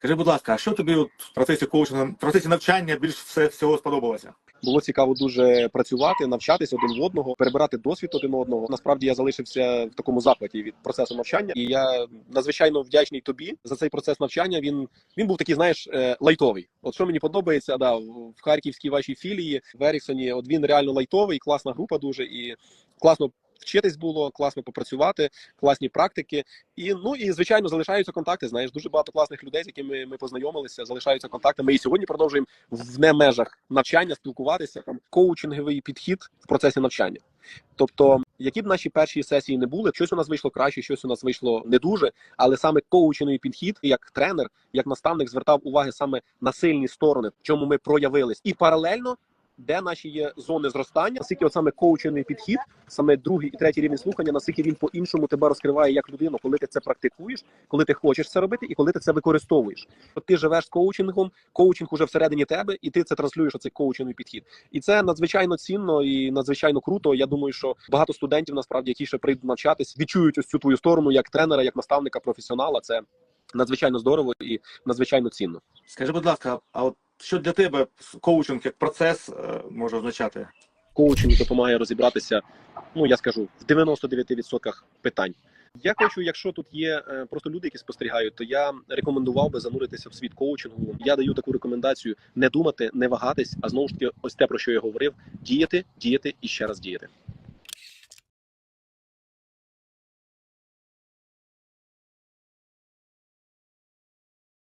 Скажи, будь ласка, а що тобі от в процесі коучингу, в процесі навчання більш все всього сподобалося? Було цікаво дуже працювати, навчатися один в одного, перебирати досвід один одного. Насправді я залишився в такому захваті від процесу навчання, і я надзвичайно вдячний тобі за цей процес навчання. Він він був такий, знаєш, е, лайтовий. От що мені подобається, да, в харківській вашій філії в Еріксоні. От він реально лайтовий, класна група дуже і класно. Вчитись було класно попрацювати, класні практики, і ну і звичайно залишаються контакти. Знаєш, дуже багато класних людей, з якими ми познайомилися. Залишаються контакти. Ми і сьогодні продовжуємо в не межах навчання спілкуватися. Там коучинговий підхід в процесі навчання. Тобто, які б наші перші сесії не були, щось у нас вийшло краще, щось у нас вийшло не дуже. Але саме коучинговий підхід, як тренер, як наставник, звертав уваги саме на сильні сторони, в чому ми проявились, і паралельно. Де наші є зони зростання, наскільки от саме коучинний підхід, саме другий і третій рівень слухання, наскільки він по-іншому тебе розкриває як людину, коли ти це практикуєш, коли ти хочеш це робити, і коли ти це використовуєш. От ти живеш з коучингом, коучинг уже всередині тебе, і ти це транслюєш оцей коучинний підхід. І це надзвичайно цінно і надзвичайно круто. Я думаю, що багато студентів насправді, які ще прийдуть навчатись, відчують ось цю твою сторону як тренера, як наставника, професіонала. Це надзвичайно здорово і надзвичайно цінно. Скажи, будь ласка, а от що для тебе коучинг як процес е, може означати? коучинг допомагає розібратися. Ну я скажу в 99% питань. Я хочу, якщо тут є е, просто люди, які спостерігають, то я рекомендував би зануритися в світ коучингу. Я даю таку рекомендацію: не думати, не вагатись, а знову ж таки, ось те про що я говорив: діяти, діяти і ще раз діяти.